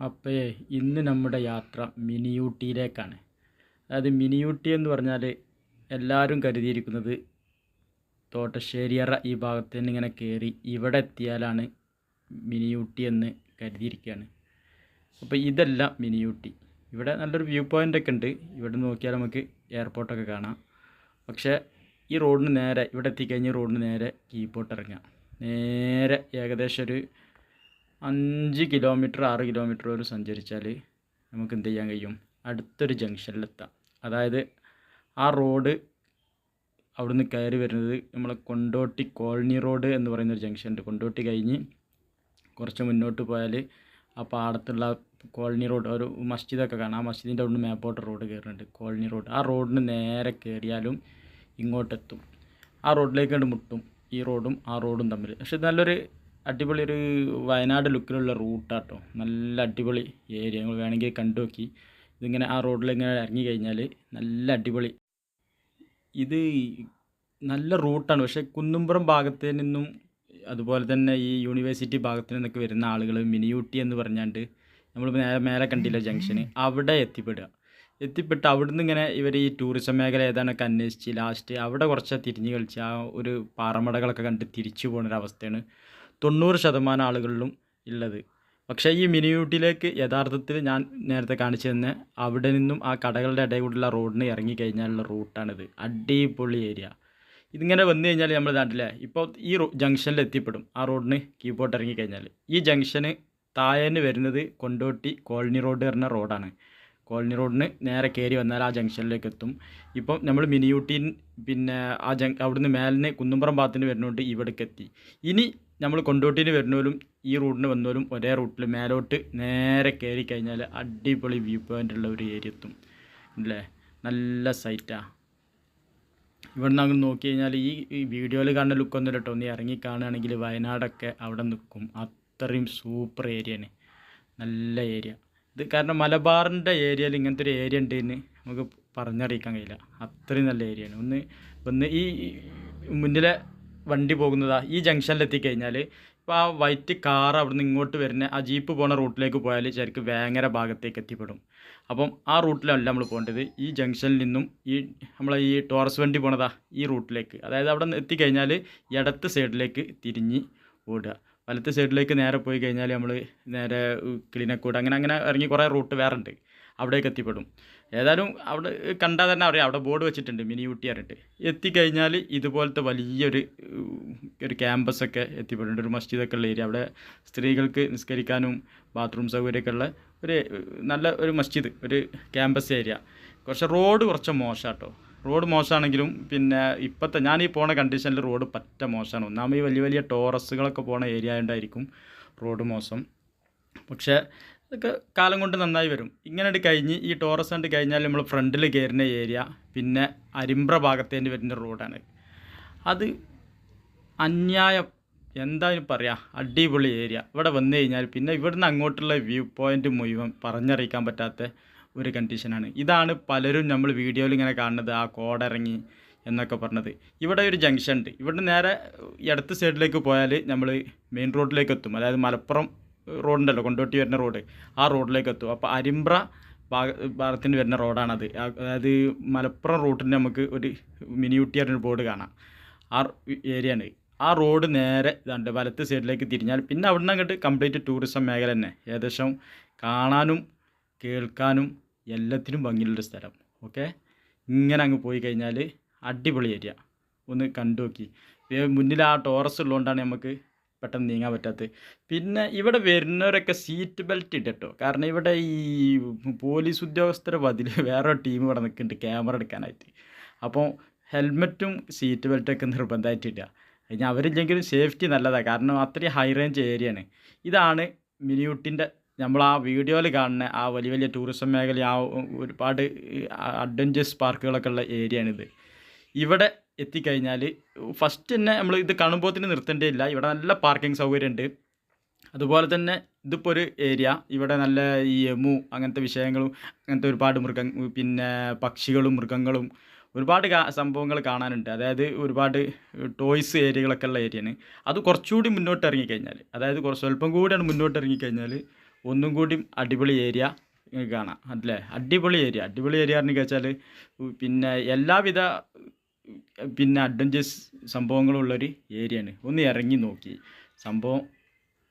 അപ്പോഴേ ഇന്ന് നമ്മുടെ യാത്ര മിനിയൂട്ടിയിലേക്കാണ്. അതായത് മിനിയൂട്ടി എന്ന് പറഞ്ഞാൽ എല്ലാവരും കരുതിയിരിക്കുന്നത് തോട്ടശ്ശേരിയറ ഈ ഭാഗത്ത് നിന്ന് ഇങ്ങനെ കയറി ഇവിടെ എത്തിയാലാണ് മിനിയൂട്ടി എന്ന് കരുതിയിരിക്കുകയാണ് അപ്പോൾ ഇതല്ല മിനിയൂട്ടി. ഇവിടെ നല്ലൊരു വ്യൂ പോയിന്റ് ഒക്കെ ഉണ്ട്. ഇവിടെ നോക്കിയാൽ നമുക്ക് എയർപോർട്ടൊക്കെ കാണാം. പക്ഷേ ഈ റോഡിന് നേരെ ഇവിടെ എത്തിക്കഴിഞ്ഞ് റോഡിന് നേരെ കീപ്പോട്ട് ഇറങ്ങാം. നേരെ ഏകദേശം ഒരു അഞ്ച് കിലോമീറ്റർ ആറ് കിലോമീറ്റർ വരെ സഞ്ചരിച്ചാൽ നമുക്ക് എന്ത് ചെയ്യാൻ കഴിയും? അടുത്തൊരു ജംഗ്ഷനിലെത്താം അതായത് ആ റോഡ് അവിടുന്ന് കയറി വരുന്നത് നമ്മളെ കൊണ്ടോട്ടി കോളനി റോഡ് എന്ന് പറയുന്ന ഒരു ജംഗ്ഷൻ ഉണ്ട് കൊണ്ടോട്ടി കഴിഞ്ഞ് കുറച്ച് മുന്നോട്ട് പോയാൽ ആ പാടത്തുള്ള കോളനി റോഡ് ഒരു മസ്ജിദൊക്കെ കാണാം. ആ മസ്ജിദിന്റെ അവിടുന്ന് മേപ്പോട്ട് റോഡ് കയറുന്നുണ്ട് കോളനി റോഡ്. ആ റോഡിന് നേരെ കയറിയാലും ഇങ്ങോട്ടെത്തും. ആ റോഡിലേക്ക് കണ്ട് മുട്ടും. ഈ റോഡും ആ റോഡും തമ്മിൽ പക്ഷെ നല്ലൊരു അടിപൊളി ഒരു വയനാട് ലുക്കിലുള്ള റൂട്ടാട്ടോ. നല്ല അടിപൊളി ഏരിയ നിങ്ങൾ വേണമെങ്കിൽ കണ്ടു നോക്കി. ഇതിങ്ങനെ ആ റോഡിൽ ഇങ്ങനെ ഇറങ്ങി കഴിഞ്ഞാൽ നല്ല അടിപൊളി. ഇത് നല്ല റൂട്ടാണ്. പക്ഷേ കുന്നുംപുറം ഭാഗത്ത് നിന്നും അതുപോലെ തന്നെ ഈ യൂണിവേഴ്സിറ്റി ഭാഗത്തു നിന്നൊക്കെ വരുന്ന ആളുകൾ മിനി എന്ന് പറഞ്ഞാണ്ട് നമ്മൾ നേരെ മേലെ കണ്ടില്ല ജംഗ്ഷന് അവിടെ എത്തിപ്പെടുക. എത്തിപ്പെട്ട് അവിടുന്ന് ഇങ്ങനെ ഇവർ ഈ ടൂറിസം മേഖല ഏതാണൊക്കെ അന്വേഷിച്ച് ലാസ്റ്റ് അവിടെ കുറച്ച് തിരിഞ്ഞ് കളിച്ച് ആ ഒരു പാറമടകളൊക്കെ കണ്ട് തിരിച്ചു പോകുന്നൊരവസ്ഥയാണ് തൊണ്ണൂറ് ശതമാനം ആളുകളിലും ഉള്ളത് പക്ഷേ ഈ മിനിയൂട്ടിലേക്ക് യഥാർത്ഥത്തിൽ ഞാൻ നേരത്തെ കാണിച്ചു തന്നെ അവിടെ നിന്നും ആ കടകളുടെ ഇടയിൽ കൂടിയുള്ള റോഡിന് ഇറങ്ങി കഴിഞ്ഞാലുള്ള റൂട്ടാണിത്. അടിപൊളി ഏരിയ. ഇതിങ്ങനെ വന്നു കഴിഞ്ഞാൽ നമ്മൾ നാട്ടിലെ ഇപ്പോൾ ഈ ജംഗ്ഷനിൽ എത്തിപ്പെടും ആ റോഡിന് കീബോർഡ് ഇറങ്ങി കഴിഞ്ഞാൽ ഈ ജംഗ്ഷന് താഴേന്ന് വരുന്നത് കൊണ്ടോട്ടി കോളനി റോഡ് പറഞ്ഞ റോഡാണ്. കോളനി റോഡിന് നേരെ കയറി വന്നാൽ ആ ജംഗ്ഷനിലേക്ക് എത്തും. ഇപ്പം നമ്മൾ മിനി ഊട്ടി പിന്നെ ആ ജങ് അവിടുന്ന് മേലിന് കുന്നുംപുറം ഭാഗത്തിന് വരുന്നതുകൊണ്ട് ഇവിടേക്ക് എത്തി. ഇനി നമ്മൾ കൊണ്ടോട്ടിന് വരുന്നവരും ഈ റൂട്ടിന് വന്നവരും ഒരേ റൂട്ടിൽ മേലോട്ട് നേരെ കയറി കഴിഞ്ഞാൽ അടിപൊളി വ്യൂ പോയിന്റ് ഉള്ള ഒരു ഏരിയ എത്തും. അല്ലേ? നല്ല സൈറ്റാണ് നിന്ന് അങ്ങ് നോക്കി കഴിഞ്ഞാൽ ഈ ഈ വീഡിയോയിൽ കാണുന്ന ലുക്കൊന്നും കേട്ടോ ഒന്ന് ഇറങ്ങി കാണുകയാണെങ്കിൽ വയനാടൊക്കെ അവിടെ നിൽക്കും. അത്രയും സൂപ്പർ ഏരിയയാണ് നല്ല ഏരിയ ഇത് കാരണം മലബാറിന്റെ ഏരിയയിൽ ഇങ്ങനത്തെ ഒരു ഏരിയ ഉണ്ടെന്ന് നമുക്ക് പറഞ്ഞറിയിക്കാൻ കഴിയില്ല. അത്രയും നല്ല ഏരിയയാണ് ഒന്ന് ഒന്ന് ഈ മുന്നിലെ വണ്ടി പോകുന്നതാ. ഈ ജംഗ്ഷനിൽ എത്തിക്കഴിഞ്ഞാൽ ഇപ്പോൾ ആ വൈറ്റ് കാർ അവിടെ നിന്ന് ഇങ്ങോട്ട് വരുന്ന ആ ജീപ്പ് പോണ റൂട്ടിലേക്ക് പോയാൽ ശരിക്കും വേങ്ങര ഭാഗത്തേക്ക് എത്തിപ്പെടും. അപ്പം ആ റൂട്ടിലല്ല നമ്മൾ പോകേണ്ടത്. ഈ ജംഗ്ഷനിൽ നിന്നും ഈ നമ്മളെ ഈ ടോറസ് വണ്ടി പോണതാ ഈ റൂട്ടിലേക്ക്. അതായത് അവിടെ നിന്ന് എത്തിക്കഴിഞ്ഞാൽ ഇടത്ത് സൈഡിലേക്ക് തിരിഞ്ഞ് ഓടുക. വലത്ത് സൈഡിലേക്ക് നേരെ പോയി കഴിഞ്ഞാൽ നമ്മൾ നേരെ കിളിനക്കൂട് അങ്ങനെ അങ്ങനെ ഇറങ്ങി കുറേ റൂട്ട് വേറെ ഉണ്ട് അവിടേക്ക് എത്തിപ്പെടും. ഏതായാലും അവിടെ കണ്ടാൽ തന്നെ അറിയാം. അവിടെ ബോർഡ് വെച്ചിട്ടുണ്ട് മിനി ഊട്ടി പറഞ്ഞിട്ട്. എത്തിക്കഴിഞ്ഞാൽ ഇതുപോലത്തെ വലിയൊരു ഒരു ക്യാമ്പസൊക്കെ എത്തിപ്പെടുന്നുണ്ട്. ഒരു മസ്ജിദൊക്കെ ഉള്ള ഏരിയ. അവിടെ സ്ത്രീകൾക്ക് നിസ്കരിക്കാനും ബാത്റൂം സൗകര്യമൊക്കെ ഉള്ള ഒരു നല്ല ഒരു മസ്ജിദ് ഒരു ക്യാമ്പസ് ഏരിയ. കുറച്ച് റോഡ് കുറച്ച് മോശമാട്ടോ റോഡ് മോശമാണെങ്കിലും പിന്നെ ഇപ്പോഴത്തെ ഞാൻ ഈ പോണ കണ്ടീഷനിൽ റോഡ് പറ്റ മോശമാണ് ഒന്നാമത് വലിയ വലിയ ടോറസുകളൊക്കെ പോണ ഏരിയ ആയതുകൊണ്ടായിരിക്കും റോഡ് മോശം. പക്ഷേ അതൊക്കെ കാലം കൊണ്ട് നന്നായി വരും. ഇങ്ങനെ കഴിഞ്ഞ് ഈ ടോറസ് കണ്ട് കഴിഞ്ഞാൽ നമ്മൾ ഫ്രണ്ടിൽ കയറുന്ന ഏരിയ പിന്നെ അരിമ്പ്ര ഭാഗത്തേന് വരുന്ന റോഡാണ്. അത് അന്യായം. എന്തായാലും പറയാ അടിപൊളി ഏരിയ. ഇവിടെ വന്നു കഴിഞ്ഞാൽ പിന്നെ ഇവിടുന്ന് അങ്ങോട്ടുള്ള വ്യൂ പോയിന്റ് മുഴുവൻ പറഞ്ഞറിയിക്കാൻ പറ്റാത്ത ഒരു കണ്ടീഷനാണ് ഇതാണ് പലരും നമ്മൾ വീഡിയോയിൽ ഇങ്ങനെ കാണുന്നത് ആ കോടിറങ്ങി എന്നൊക്കെ പറഞ്ഞത്. ഇവിടെ ഒരു ജംഗ്ഷൻ ഉണ്ട്. ഇവിടെ നേരെ ഇടത്ത് സൈഡിലേക്ക് പോയാൽ നമ്മൾ മെയിൻ റോഡിലേക്ക് എത്തും. അതായത് മലപ്പുറം റോഡുണ്ടല്ലോ കൊണ്ടോട്ടി വരുന്ന റോഡ്. ആ റോഡിലേക്ക് എത്തും അപ്പോൾ അരിമ്പ്ര ഭാഗ ഭാഗത്തിന് വരുന്ന റോഡാണത്. അതായത് മലപ്പുറം റൂട്ടിന് നമുക്ക് ഒരു മിനി ഊട്ടി പറഞ്ഞൊരു ബോർഡ് കാണാം. ആ ഏരിയയാണ്. ആ റോഡ് നേരെ ഇതാണ്ട് വലത്ത് സൈഡിലേക്ക് തിരിഞ്ഞാൽ പിന്നെ അവിടുന്ന് അങ്ങോട്ട് കംപ്ലീറ്റ് ടൂറിസം മേഖല തന്നെ. ഏകദേശം കാണാനും കേൾക്കാനും എല്ലാത്തിനും ഭംഗിയുള്ളൊരു സ്ഥലം. ഓക്കെ? ഇങ്ങനെ അങ്ങ് പോയി കഴിഞ്ഞാൽ അടിപൊളി ഏരിയ. ഒന്ന് കണ്ടു നോക്കി മുന്നിൽ ആ ടോറസ് ഉള്ളതുകൊണ്ടാണ് നമുക്ക് പെട്ടെന്ന് നീങ്ങാൻ പറ്റാത്തത് പിന്നെ ഇവിടെ വരുന്നവരൊക്കെ സീറ്റ് ബെൽറ്റ് ഇട്ടോ കാരണം ഇവിടെ ഈ പോലീസ് ഉദ്യോഗസ്ഥരെ ബതിൽ വേറെ ടീം ഇവിടെ നിൽക്കുന്നുണ്ട് ക്യാമറ എടുക്കാനായിട്ട്. അപ്പോൾ ഹെൽമെറ്റും സീറ്റ് ബെൽറ്റൊക്കെ നിർബന്ധമായിട്ട് ഇടുക. കഴിഞ്ഞാൽ അവരില്ലെങ്കിലും സേഫ്റ്റി നല്ലതാണ് കാരണം അത്രയും ഹൈ റേഞ്ച് ഏരിയയാണ് ഇതാണ് മിനിയൂട്ടിന്റെ നമ്മൾ ആ വീഡിയോയിൽ കാണുന്ന ആ വലിയ വലിയ ടൂറിസം മേഖല ആ ഒരുപാട് അഡ്വഞ്ചേഴ്സ് പാർക്കുകളൊക്കെ ഉള്ള ഏരിയയാണിത് ഇവിടെ എത്തിക്കഴിഞ്ഞാൽ ഫസ്റ്റ് തന്നെ നമ്മൾ ഇത് കാണുമ്പോൾ തന്നെ നിർത്തേണ്ടതില്ല. ഇവിടെ നല്ല പാർക്കിംഗ് സൗകര്യം ഉണ്ട് അതുപോലെ തന്നെ ഇതിപ്പോൾ ഒരു ഏരിയ ഇവിടെ നല്ല ഈ എമു അങ്ങനത്തെ വിഷയങ്ങളും അങ്ങനത്തെ ഒരുപാട് മൃഗ പിന്നെ പക്ഷികളും മൃഗങ്ങളും ഒരുപാട് സംഭവങ്ങൾ കാണാനുണ്ട്. അതായത് ഒരുപാട് ടോയ്സ് ഏരിയകളൊക്കെ ഉള്ള ഏരിയയാണ് അത് കുറച്ചുകൂടി മുന്നോട്ട് ഇറങ്ങിക്കഴിഞ്ഞാൽ അതായത് കുറച്ച് സ്വല്പം കൂടിയാണ് മുന്നോട്ട് ഇറങ്ങിക്കഴിഞ്ഞാൽ ഒന്നും കൂടി അടിപൊളി ഏരിയ കാണാം. അല്ലേ? അടിപൊളി ഏരിയ അടിപൊളി ഏരിയ എന്ന് വെച്ചാൽ പിന്നെ എല്ലാവിധ പിന്നെ അഡ്വഞ്ചേഴ്സ് സംഭവങ്ങളുള്ളൊരു ഏരിയയാണ്. ഒന്ന് ഇറങ്ങി നോക്കി. സംഭവം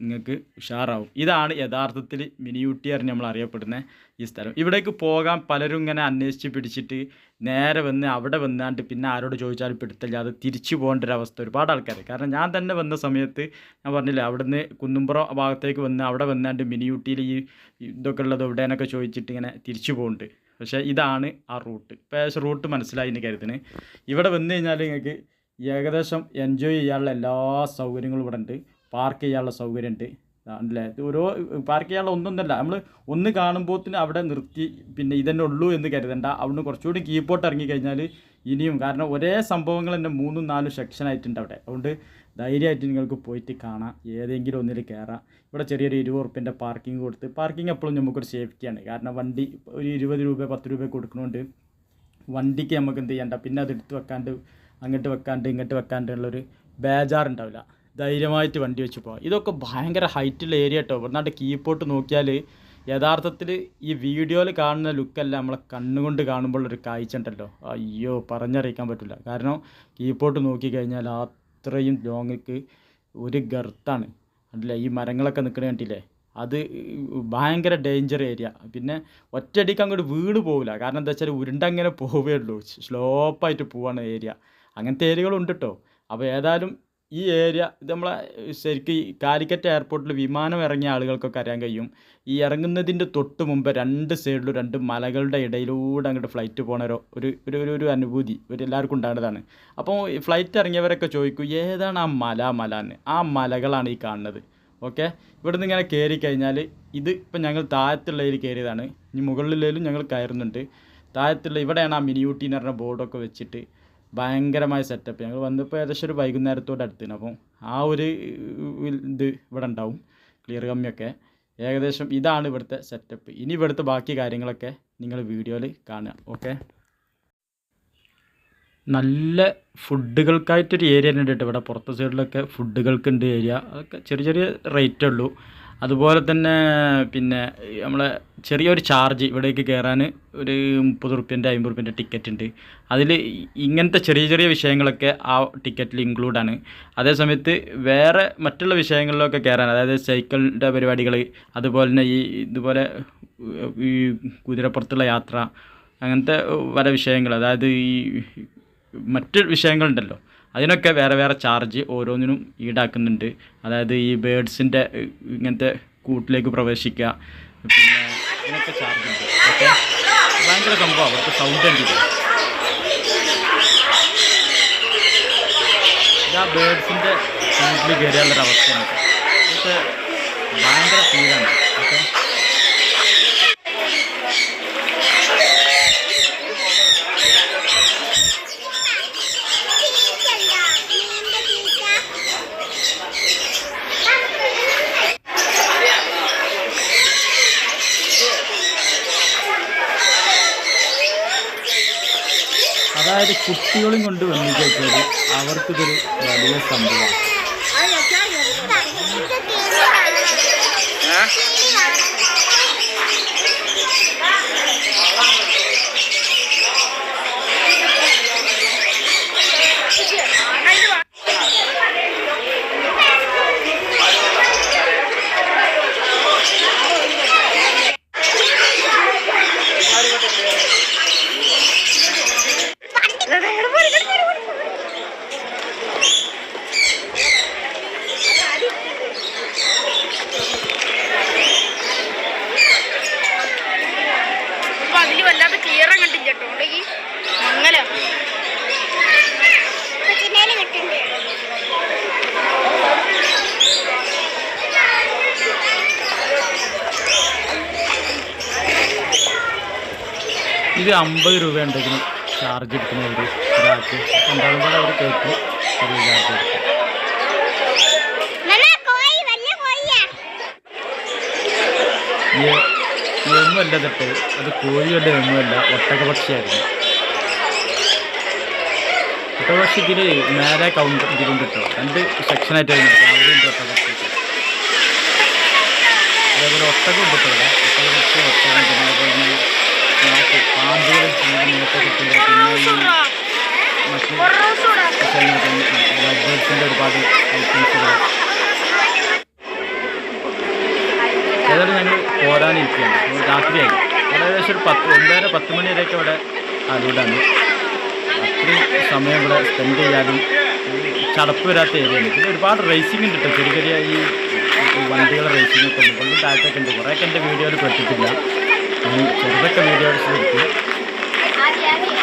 നിങ്ങൾക്ക് ഉഷാറാവും. ഇതാണ് യഥാർത്ഥത്തിൽ മിനിയൂട്ടി അറിഞ്ഞ് നമ്മൾ അറിയപ്പെടുന്ന ഈ സ്ഥലം. ഇവിടേക്ക് പോകാൻ പലരും ഇങ്ങനെ അന്വേഷിച്ച് പിടിച്ചിട്ട് നേരെ വന്ന് അവിടെ വന്നാണ്ട് പിന്നെ ആരോട് ചോദിച്ചാലും പിടുത്തല്ലാതെ തിരിച്ചു പോകേണ്ട ഒരു അവസ്ഥ ഒരുപാട് ആൾക്കാർ കാരണം ഞാൻ തന്നെ വന്ന സമയത്ത് ഞാൻ പറഞ്ഞില്ല അവിടുന്ന് കുന്നുംപുറം ഭാഗത്തേക്ക് വന്ന് അവിടെ വന്നാണ്ട് മിനിയൂട്ടിയിൽ ഈ ഇതൊക്കെ ഉള്ളത് എവിടെയെന്നൊക്കെ ചോദിച്ചിട്ട് ഇങ്ങനെ തിരിച്ചു പോകുന്നുണ്ട് പക്ഷേ ഇതാണ് ആ റൂട്ട്. ഇപ്പോൾ ഏകദേശം റൂട്ട് മനസ്സിലായി എന്ന് കരുതുന്നത് ഇവിടെ വന്നു കഴിഞ്ഞാൽ നിങ്ങൾക്ക് ഏകദേശം എൻജോയ് ചെയ്യാനുള്ള എല്ലാ സൗകര്യങ്ങളും ഇവിടെ ഉണ്ട്. പാർക്ക് ചെയ്യാനുള്ള സൗകര്യമുണ്ട്. അല്ലേ? ഓരോ പാർക്ക് ചെയ്യാനുള്ള ഒന്നൊന്നല്ല. നമ്മൾ ഒന്ന് കാണുമ്പോഴത്തിന് അവിടെ നിർത്തി പിന്നെ ഇതന്നെ ഉള്ളൂ എന്ന് കരുതണ്ട. അവിടുന്ന് കുറച്ചുകൂടി കീപ്പോട്ട് ഇറങ്ങിക്കഴിഞ്ഞാൽ ഇനിയും. കാരണം ഒരേ സംഭവങ്ങൾ തന്നെ മൂന്നും നാലും സെക്ഷൻ ആയിട്ടുണ്ട് അവിടെ. അതുകൊണ്ട് ധൈര്യമായിട്ട് നിങ്ങൾക്ക് പോയിട്ട് കാണാം. ഏതെങ്കിലും ഒന്നിൽ കയറാം ഇവിടെ ചെറിയൊരു ഇരുപത് ഉറുപ്പ്യന്റെ പാർക്കിംഗ് കൊടുത്ത് പാർക്കിംഗ് എപ്പോഴും നമുക്കൊരു സേഫ്റ്റിയാണ് കാരണം വണ്ടി ഒരു ഇരുപത് രൂപ പത്ത് രൂപ കൊടുക്കണോണ്ട് വണ്ടിക്ക് നമുക്ക് എന്ത് ചെയ്യണ്ട പിന്നെ അത് എടുത്ത് വെക്കാണ്ട് അങ്ങോട്ട് വെക്കാണ്ട് ഇങ്ങോട്ട് വെക്കാണ്ട് ഉള്ളൊരു ബേജാറുണ്ടാവില്ല. ധൈര്യമായിട്ട് വണ്ടി വെച്ച് പോകാം ഇതൊക്കെ ഭയങ്കര ഹൈറ്റുള്ള ഏരിയ കേട്ടോ ഇവിടുന്നാണ്ട് കീപ്പോട്ട് നോക്കിയാൽ യഥാർത്ഥത്തിൽ ഈ വീഡിയോയിൽ കാണുന്ന ലുക്കല്ല നമ്മളെ കണ്ണുകൊണ്ട് കാണുമ്പോൾ ഒരു കാഴ്ച ഉണ്ടല്ലോ. അയ്യോ പറഞ്ഞറിയിക്കാൻ പറ്റില്ല കാരണം കീപ്പോട്ട് നോക്കിക്കഴിഞ്ഞാൽ അത്രയും ലോങ്ങിക്ക് ഒരു ഗർത്താണ്. അല്ല ഈ മരങ്ങളൊക്കെ നിൽക്കണ കണ്ടില്ലേ? അത് ഭയങ്കര ഡേഞ്ചർ ഏരിയ പിന്നെ ഒറ്റയടിക്ക് അങ്ങോട്ട് വീട് പോകില്ല കാരണം എന്താ വെച്ചാൽ ഉരുണ്ടങ്ങനെ പോവേ ഉള്ളൂ. സ്ലോപ്പായിട്ട് പോവാണ് ഏരിയ അങ്ങനത്തെ ഏരിയകളുണ്ട് കേട്ടോ അപ്പോൾ ഏതായാലും ഈ ഏരിയ ഇത് നമ്മളെ ശരിക്കും കാലിക്കറ്റ് എയർപോർട്ടിൽ വിമാനം ഇറങ്ങിയ ആളുകൾക്കൊക്കെ അറിയാൻ കഴിയും. ഈ ഇറങ്ങുന്നതിന്റെ തൊട്ട് മുമ്പ് രണ്ട് സൈഡിലും രണ്ട് മലകളുടെ ഇടയിലൂടെ അങ്ങോട്ട് ഫ്ലൈറ്റ് പോണ ഒരു ഒരു ഒരു ഒരു അനുഭൂതി ഒരു എല്ലാവർക്കും ഉണ്ടാകുന്നതാണ്. അപ്പോൾ ഫ്ലൈറ്റ് ഇറങ്ങിയവരൊക്കെ ചോദിക്കും ഏതാണ് ആ മല മല എന്ന് ആ മലകളാണ് ഈ കാണുന്നത്. ഓക്കെ? ഇവിടെ നിന്ന് ഇങ്ങനെ കയറി കഴിഞ്ഞാൽ ഇത് ഇപ്പം ഞങ്ങൾ താഴത്തുള്ളതിൽ കയറിയതാണ്. ഇനി മുകളിലേലും ഞങ്ങൾ കയറുന്നുണ്ട്. താഴത്തുള്ള ഇവിടെയാണ് ആ മിനി എന്ന് പറഞ്ഞ ബോർഡൊക്കെ വെച്ചിട്ട് ഭയങ്കരമായ സെറ്റപ്പ് ഞങ്ങൾ വന്നപ്പോൾ ഏകദേശം ഒരു വൈകുന്നേരത്തോടെ അടുത്തിന് അപ്പം ആ ഒരു ഇത് ഇവിടെ ഉണ്ടാവും. ക്ലിയർ കമ്മിയൊക്കെ. ഏകദേശം ഇതാണ് ഇവിടുത്തെ സെറ്റപ്പ് ഇനി ഇവിടുത്തെ ബാക്കി കാര്യങ്ങളൊക്കെ നിങ്ങൾ വീഡിയോയിൽ കാണുക. ഓക്കെ നല്ല ഫുഡുകൾക്കായിട്ടൊരു ഏരിയ ഉണ്ട് ഇവിടെ പുറത്തെ സൈഡിലൊക്കെ ഫുഡുകൾക്കുണ്ട് ഏരിയ അതൊക്കെ ചെറിയ ചെറിയ റേറ്റേ ഉള്ളൂ. അതുപോലെ തന്നെ പിന്നെ നമ്മളെ ചെറിയൊരു ചാർജ് ഇവിടേക്ക് കയറാൻ ഒരു മുപ്പത് റുപ്യന്റെ അമ്പത് റുപ്യന്റെ ടിക്കറ്റ് ഉണ്ട്. അതിൽ ഇങ്ങനത്തെ ചെറിയ ചെറിയ വിഷയങ്ങളൊക്കെ ആ ടിക്കറ്റിൽ ഇൻക്ലൂഡാണ് അതേസമയത്ത് വേറെ മറ്റുള്ള വിഷയങ്ങളിലൊക്കെ കയറാൻ അതായത് സൈക്കിളിന്റെ പരിപാടികൾ അതുപോലെ തന്നെ ഈ ഇതുപോലെ ഈ കുതിരപ്പുറത്തുള്ള യാത്ര അങ്ങനത്തെ പല വിഷയങ്ങൾ അതായത് ഈ മറ്റ് വിഷയങ്ങളുണ്ടല്ലോ. അതിനൊക്കെ വേറെ വേറെ ചാർജ് ഓരോന്നിനും ഈടാക്കുന്നുണ്ട്. അതായത് ഈ ബേഡ്സിന്റെ ഇങ്ങനത്തെ കൂട്ടിലേക്ക് പ്രവേശിക്കുക പിന്നെ ഇതിനൊക്കെ ചാർജ് ഉണ്ട്. ഓക്കെ? ഭയങ്കര സംഭവം. അവർക്ക് സൗണ്ട് ഉണ്ട് ആ ബേഡ്സിന്റെ കൂട്ടിൽ കയറിയുള്ളൊരു അവസ്ഥയാണ് ഇതൊക്കെ ഭയങ്കര ഫീലാണ് ഓക്കെ? അതായത് കുട്ടികളും കൊണ്ട് വന്നു കഴിഞ്ഞാൽ അവർക്കിതൊരു വലിയ സംഭവമാണ്. ഇത് അമ്പത് രൂപ ഉണ്ടെങ്കിലും ചാർജ് എടുക്കുന്നവർ ഒരാൾക്ക് രണ്ടാളും കൂടെ അവർ കേട്ടു. ചെറിയ ചാർജ് എടുക്കും തട്ട് അത് കോഴിയല്ല എമ്മല്ല ഒട്ടകപക്ഷിയായിരുന്നു. ഒട്ടകപക്ഷി ഇതിൽ നേരെ കൗണ്ടർ ഇതിലും കിട്ടും. രണ്ട് സെക്ഷനായിട്ട് വരുന്നുണ്ട് രാവിലെയുണ്ട് ഒട്ടകപക്ഷി അതേപോലെ ഒരു ഒട്ടകം കിട്ടില്ല ഒട്ടകപക്ഷി ഒട്ടകം പിന്നെ അതുപോലെ തന്നെ നാക്ക് മേത്തൊക്കെ ഇട്ടില്ല പിന്നെ ലവ്ബേഴ്സിന്റെ ഒരുപാട് ഐറ്റംസുകൾ ഏതായാലും ഞങ്ങൾ പോരാനിരിക്കുകയാണ്. രാത്രിയായി. ഏകദേശം ഒരു പത്ത് ഒമ്പതര പത്ത് മണി വരെയൊക്കെ ഇവിടെ അലൂടാണ് അത്രയും സമയം ഇവിടെ സ്പെൻഡ് ചെയ്യാനും ചടപ്പ് വരാത്ത ഏരിയയാണ് പിന്നെ ഒരുപാട് റേസിംഗ് ഉണ്ട് കേട്ടോ. ചെറിയ ചെറിയ ഈ വണ്ടികളുടെ റേസിംഗ് ഒക്കെ ഉണ്ട്. കൊണ്ടും താഴത്തൊക്കെ ഉണ്ട്. കുറേയൊക്കെ എന്റെ വീഡിയോയിൽ പെട്ടിട്ടില്ല. ചെറുതൊക്കെ വീഡിയോസ് എടുത്തു. Yeah.